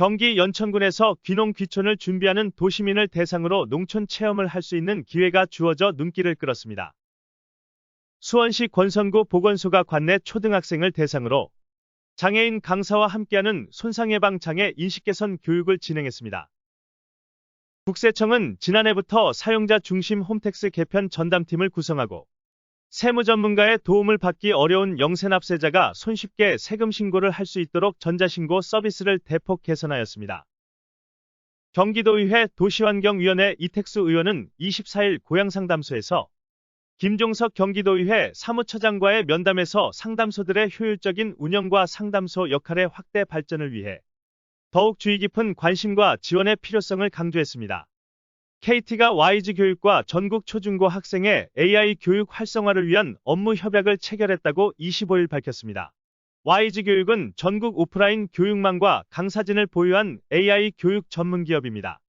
경기 연천군에서 귀농 귀촌을 준비하는 도시민을 대상으로 농촌 체험을 할 수 있는 기회가 주어져 눈길을 끌었습니다. 수원시 권선구 보건소가 관내 초등학생을 대상으로 장애인 강사와 함께하는 손상예방 장애 인식 개선 교육을 진행했습니다. 국세청은 지난해부터 사용자 중심 홈택스 개편 전담팀을 구성하고 세무 전문가의 도움을 받기 어려운 영세납세자가 손쉽게 세금 신고를 할 수 있도록 전자신고 서비스를 대폭 개선하였습니다. 경기도의회 도시환경위원회 이택수 의원은 24일 고양상담소에서 김종석 경기도의회 사무처장과의 면담에서 상담소들의 효율적인 운영과 상담소 역할의 확대 발전을 위해 더욱 주의 깊은 관심과 지원의 필요성을 강조했습니다. KT가 YG 교육과 전국 초중고 학생의 AI 교육 활성화를 위한 업무 협약을 체결했다고 25일 밝혔습니다. YG 교육은 전국 오프라인 교육망과 강사진을 보유한 AI 교육 전문 기업입니다.